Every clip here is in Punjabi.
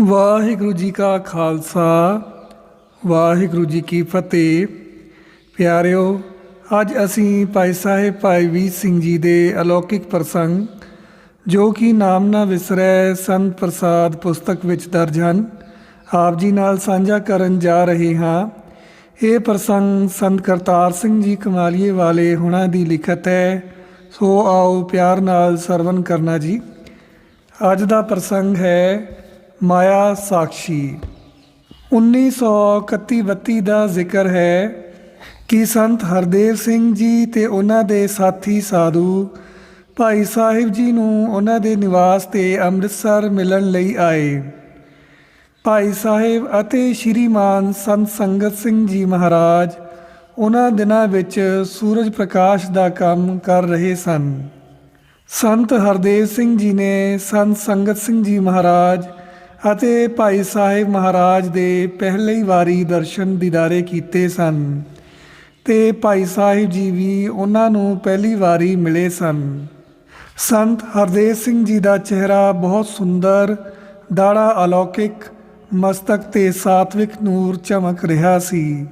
ਵਾਹਿਗੁਰੂ ਜੀ ਕਾ ਖਾਲਸਾ, ਵਾਹਿਗੁਰੂ ਜੀ ਕੀ ਫਤਿਹ। ਪਿਆਰਿਓ, ਅੱਜ ਅਸੀਂ ਭਾਈ ਸਾਹਿਬ ਭਾਈ ਵੀਰ ਸਿੰਘ ਜੀ ਦੇ ਅਲੌਕਿਕ ਪ੍ਰਸੰਗ, ਜੋ ਕਿ ਨਾਮ ਨਾ ਵਿਸਰੈ ਸੰਤ ਪ੍ਰਸਾਦ ਪੁਸਤਕ ਵਿੱਚ ਦਰਜ ਹਨ, ਆਪ ਜੀ ਨਾਲ ਸਾਂਝਾ ਕਰਨ ਜਾ ਰਹੇ ਹਾਂ। ਇਹ ਪ੍ਰਸੰਗ ਸੰਤ ਕਰਤਾਰ ਸਿੰਘ ਜੀ ਕਮਾਲੀਏ ਵਾਲੇ ਹੁਣਾਂ ਦੀ ਲਿਖਤ ਹੈ। ਸੋ ਆਓ ਪਿਆਰ ਨਾਲ ਸਰਵਨ ਕਰਨਾ ਜੀ। ਅੱਜ ਦਾ ਪ੍ਰਸੰਗ ਹੈ ਮਾਇਆ ਸਾਖੀ 1931-32 ਦਾ ਜ਼ਿਕਰ ਹੈ ਕਿ ਸੰਤ ਹਰਦੇਵ ਸਿੰਘ ਜੀ ਤੇ ਉਹਨਾਂ ਦੇ ਸਾਥੀ ਸਾਧੂ ਭਾਈ ਸਾਹਿਬ ਜੀ ਨੂੰ ਉਹਨਾਂ ਦੇ ਨਿਵਾਸ ਤੇ ਅੰਮ੍ਰਿਤਸਰ ਮਿਲਣ ਲਈ ਆਏ। ਭਾਈ ਸਾਹਿਬ ਅਤੇ ਸ਼੍ਰੀਮਾਨ ਸੰਤ ਸੰਗਤ ਸਿੰਘ ਜੀ ਮਹਾਰਾਜ ਉਹਨਾਂ ਦਿਨਾਂ ਵਿੱਚ ਸੂਰਜ ਪ੍ਰਕਾਸ਼ ਦਾ ਕੰਮ ਕਰ ਰਹੇ ਸਨ। ਸੰਤ ਹਰਦੇਵ ਸਿੰਘ ਜੀ ਨੇ ਸੰਤ ਸੰਗਤ ਸਿੰਘ ਜੀ ਮਹਾਰਾਜ ਅਤੇ ਭਾਈ ਸਾਹਿਬ ਮਹਾਰਾਜ ਦੇ ਪਹਿਲੀ ਵਾਰੀ ਦਰਸ਼ਨ ਦੀਦਾਰੇ ਕੀਤੇ ਸਨ ਤੇ ਭਾਈ ਸਾਹਿਬ ਜੀ ਵੀ ਉਹਨਾਂ ਨੂੰ ਪਹਿਲੀ ਵਾਰੀ ਮਿਲੇ ਸਨ। ਸੰਤ ਹਰਦੇਵ ਸਿੰਘ ਜੀ ਦਾ ਚਿਹਰਾ ਬਹੁਤ ਸੁੰਦਰ, ਦਾੜਾ ਅਲੌਕਿਕ, ਮਸਤਕ ਤੇ ਸਾਤਵਿਕ ਨੂਰ ਚਮਕ ਰਿਹਾ ਸੀ।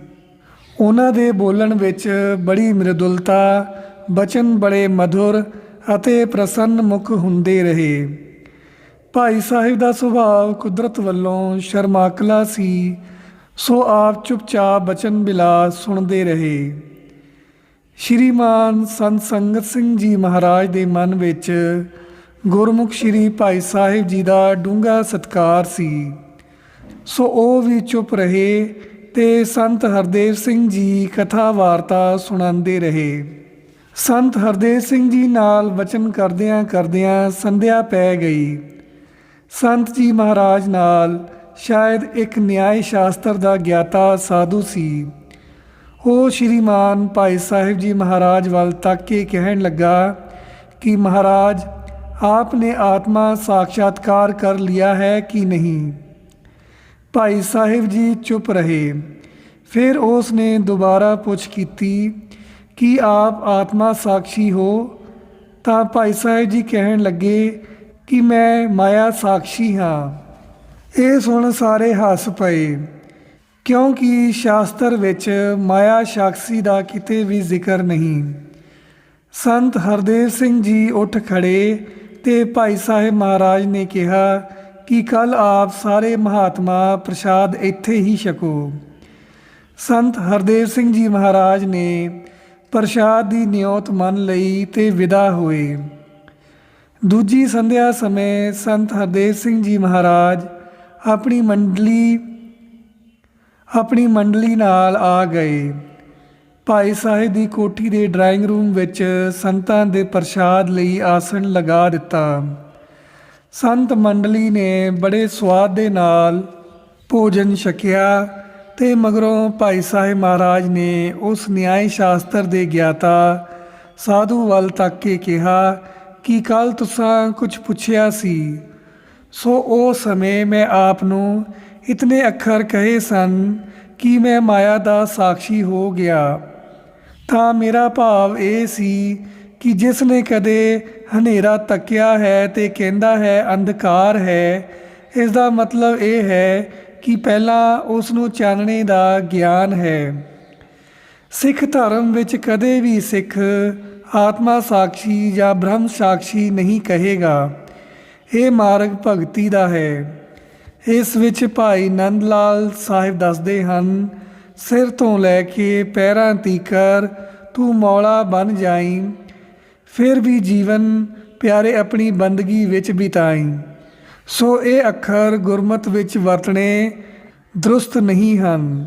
ਉਹਨਾਂ ਦੇ ਬੋਲਣ ਵਿੱਚ ਬੜੀ ਮ੍ਰਿਦੁਲਤਾ, ਬਚਨ ਬੜੇ ਮధుਰ ਅਤੇ ਪ੍ਰਸੰਨ ਮੁਖ ਹੁੰਦੇ ਰਹੇ। ਭਾਈ ਸਾਹਿਬ ਦਾ ਸੁਭਾਅ ਕੁਦਰਤ ਵੱਲੋਂ ਸ਼ਰਮਾਕਲਾ ਸੀ, ਸੋ ਆਪ ਚੁੱਪਚਾਪ ਬਚਨ ਬਿਲਾ ਸੁਣਦੇ ਰਹੇ। ਸ਼੍ਰੀਮਾਨ ਸੰਤ ਸੰਗਤ ਸਿੰਘ ਜੀ ਮਹਾਰਾਜ ਦੇ ਮਨ ਵਿੱਚ ਗੁਰਮੁਖ ਸ਼੍ਰੀ ਭਾਈ ਸਾਹਿਬ ਜੀ ਦਾ ਡੂੰਘਾ ਸਤਕਾਰ ਸੀ। ਸੋ ਉਹ ਵੀ ਚੁੱਪ ਰਹੇ ਤੇ ਸੰਤ ਹਰਦੇਵ ਸਿੰਘ ਜੀ ਕਥਾ ਵਾਰਤਾ ਸੁਣਾਉਂਦੇ ਰਹੇ। ਸੰਤ ਹਰਦੇਵ ਸਿੰਘ ਜੀ ਨਾਲ ਵਚਨ ਕਰਦਿਆਂ ਕਰਦਿਆਂ ਸੰਧਿਆ ਪੈ ਗਈ। ਸੰਤ ਜੀ ਮਹਾਰਾਜ ਨਾਲ ਸ਼ਾਇਦ ਇੱਕ ਨਿਆਇ ਸ਼ਾਸਤਰ ਦਾ ਗਿਆਤਾ ਸਾਧੂ ਸੀ। ਉਹ ਸ਼੍ਰੀਮਾਨ ਭਾਈ ਸਾਹਿਬ ਜੀ ਮਹਾਰਾਜ ਵੱਲ ਤੱਕ ਕੇ ਕਹਿਣ ਲੱਗਾ ਕਿ ਮਹਾਰਾਜ ਆਪ ਨੇ ਆਤਮਾ ਸਾਖਾਤਕਾਰ ਕਰ ਲਿਆ ਹੈ ਕਿ ਨਹੀਂ? ਭਾਈ ਸਾਹਿਬ ਜੀ ਚੁੱਪ ਰਹੇ। ਫਿਰ ਉਸ ਨੇ ਦੁਬਾਰਾ ਪੁੱਛ ਕੀਤੀ ਕਿ ਆਪ ਆਤਮਾ ਸਾਖੀ ਹੋ? ਤਾਂ ਭਾਈ ਸਾਹਿਬ ਜੀ ਕਹਿਣ ਲੱਗੇ ਕਿ ਮੈਂ ਮਾਇਆ ਸਾਖੀ ਹਾਂ। ਇਹ ਸੁਣ ਸਾਰੇ ਹੱਸ ਪਏ। ਕਿਉਂਕਿ ਸ਼ਾਸਤਰ ਵਿੱਚ ਮਾਇਆ ਸਾਖੀ ਦਾ ਕਿਤੇ ਵੀ ਜ਼ਿਕਰ ਨਹੀਂ। ਸੰਤ ਹਰਦੇਵ ਸਿੰਘ ਜੀ ਉੱਠ ਖੜੇ ਤੇ ਭਾਈ ਸਾਹਿਬ ਮਹਾਰਾਜ ਨੇ ਕਿਹਾ ਕਿ ਕੱਲ ਆਪ ਸਾਰੇ ਮਹਾਤਮਾ ਪ੍ਰਸ਼ਾਦ ਇੱਥੇ ਹੀ ਛਕੋ। ਸੰਤ ਹਰਦੇਵ ਸਿੰਘ ਜੀ ਮਹਾਰਾਜ ਨੇ ਪ੍ਰਸ਼ਾਦ ਦੀ ਨਿਯਤ ਮੰਨ ਲਈ ਤੇ ਵਿਦਾ ਹੋਏ। ਦੂਜੀ ਸੰਧਿਆ ਸਮੇਂ ਸੰਤ ਹਰਦੇਵ ਸਿੰਘ ਜੀ ਮਹਾਰਾਜ ਆਪਣੀ ਮੰਡਲੀ ਆਪਣੀ ਮੰਡਲੀ ਨਾਲ ਆ ਗਏ। ਭਾਈ ਸਾਹਿਬ ਦੀ ਕੋਠੀ ਦੇ ਡਰਾਇੰਗ ਰੂਮ ਵਿੱਚ ਸੰਤਾਂ ਦੇ ਪ੍ਰਸ਼ਾਦ ਲਈ ਆਸਣ ਲਗਾ ਦਿੱਤਾ। ਸੰਤ ਮੰਡਲੀ ਨੇ ਬੜੇ ਸਵਾਦ ਦੇ ਨਾਲ ਭੋਜਨ ਛਕਿਆ ਤੇ ਮਗਰੋਂ ਭਾਈ ਸਾਹਿਬ ਮਹਾਰਾਜ ਨੇ ਉਸ ਨਿਆਇ ਸ਼ਾਸਤਰ ਦੇ ਗਿਆਤਾ ਸਾਧੂ ਵੱਲ ਤੱਕ ਕੇ ਕਿਹਾ ਕਿ ਕੱਲ ਤੁਸੀਂ ਕੁਝ ਪੁੱਛਿਆ ਸੀ? ਸੋ ਉਹ ਸਮੇਂ ਮੈਂ ਆਪ ਨੂੰ ਇਤਨੇ ਅੱਖਰ ਕਹੇ ਸਨ ਕਿ ਮੈਂ ਮਾਇਆ ਦਾ ਸਾਖੀ ਹੋ ਗਿਆ। ਤਾਂ ਮੇਰਾ ਭਾਵ ਇਹ ਸੀ ਕਿ ਜਿਸ ਨੇ ਕਦੇ ਹਨੇਰਾ ਤੱਕਿਆ ਹੈ ਤੇ ਕਹਿੰਦਾ ਹੈ, ਅੰਧਕਾਰ ਹੈ। ਇਸ ਦਾ ਮਤਲਬ ਇਹ ਹੈ ਕਿ ਪਹਿਲਾਂ ਉਸ ਨੂੰ ਚਾਨਣੇ ਦਾ ਗਿਆਨ ਹੈ। ਸਿੱਖ ਧਰਮ ਵਿੱਚ ਕਦੇ ਵੀ ਸਿੱਖ ਆਤਮਾ ਸਾਖੀ ਜਾਂ ਬ੍ਰਹਮ ਸਾਖੀ ਨਹੀਂ ਕਹੇਗਾ। ਇਹ ਮਾਰਗ ਭਗਤੀ ਦਾ ਹੈ। ਇਸ ਵਿੱਚ ਭਾਈ ਨੰਦ ਲਾਲ ਸਾਹਿਬ ਦੱਸਦੇ ਹਨ, ਸਿਰ ਤੋਂ ਲੈ ਕੇ ਪੈਰਾਂ ਤੀਕਰ ਤੂੰ ਮੌਲਾ ਬਣ ਜਾਈਂ, ਫਿਰ ਵੀ ਜੀਵਨ ਪਿਆਰੇ ਆਪਣੀ ਬੰਦਗੀ ਵਿੱਚ ਬਿਤਾਈ। ਸੋ ਇਹ ਅੱਖਰ ਗੁਰਮਤ ਵਿੱਚ ਵਰਤਣੇ ਦਰੁਸਤ ਨਹੀਂ ਹਨ।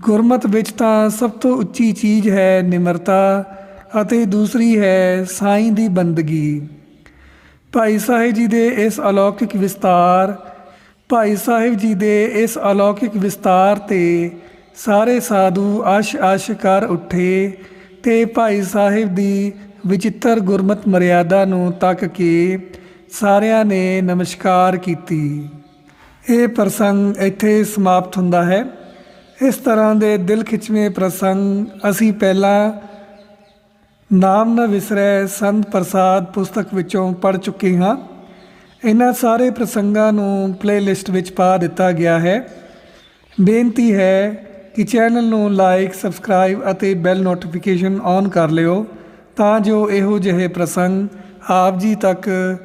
ਗੁਰਮਤ ਵਿੱਚ ਤਾਂ ਸਭ ਤੋਂ ਉੱਚੀ ਚੀਜ਼ ਹੈ ਨਿਮਰਤਾ ਅਤੇ ਦੂਸਰੀ ਹੈ ਸਾਈਂ ਦੀ ਬੰਦਗੀ। ਭਾਈ ਸਾਹਿਬ ਜੀ ਦੇ ਇਸ ਅਲੌਕਿਕ ਵਿਸਤਾਰ, ਭਾਈ ਸਾਹਿਬ ਜੀ ਦੇ ਇਸ ਅਲੌਕਿਕ ਵਿਸਤਾਰ ਤੇ ਸਾਰੇ ਸਾਧੂ ਅਸ਼ ਅਸ਼ ਕਰ ਉੱਠੇ ਤੇ ਭਾਈ ਸਾਹਿਬ ਦੀ ਵਿਚਿੱਤਰ ਗੁਰਮਤ ਮਰਿਆਦਾ ਨੂੰ ਤੱਕ ਕੇ ਸਾਰਿਆਂ ਨੇ ਨਮਸਕਾਰ ਕੀਤੀ। ਇਹ ਪ੍ਰਸੰਗ ਇੱਥੇ ਸਮਾਪਤ ਹੁੰਦਾ ਹੈ। ਇਸ ਤਰ੍ਹਾਂ ਦੇ ਦਿਲ ਖਿੱਚਵੇਂ ਪ੍ਰਸੰਗ ਅਸੀਂ ਪਹਿਲਾਂ ਨਾਮ ਨਾ ਵਿਸਰੈ ਸੰਤ ਪ੍ਰਸਾਦ ਪੁਸਤਕ ਵਿੱਚੋਂ ਪੜ੍ਹ ਚੁੱਕੇ ਹਾਂ। ਇਹਨਾਂ ਸਾਰੇ ਪ੍ਰਸੰਗਾਂ ਨੂੰ ਪਲੇਲਿਸਟ ਵਿੱਚ ਪਾ ਦਿੱਤਾ ਗਿਆ ਹੈ। ਬੇਨਤੀ ਹੈ ਕਿ ਚੈਨਲ ਨੂੰ ਲਾਈਕ ਸਬਸਕ੍ਰਾਈਬ ਅਤੇ ਬੈਲ ਨੋਟੀਫਿਕੇਸ਼ਨ ਔਨ ਕਰ ਲਿਓ ਤਾਂ ਜੋ ਇਹੋ ਜਿਹੇ ਪ੍ਰਸੰਗ ਆਪ ਜੀ ਤੱਕ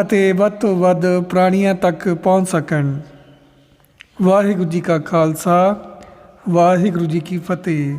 ਅਤੇ ਵੱਧ ਤੋਂ ਵੱਧ ਪ੍ਰਾਣੀਆਂ ਤੱਕ ਪਹੁੰਚ ਸਕਣ। ਵਾਹਿਗੁਰੂ ਜੀ ਕਾ ਖਾਲਸਾ, ਵਾਹਿਗੁਰੂ ਜੀ ਕੀ ਫਤਿਹ।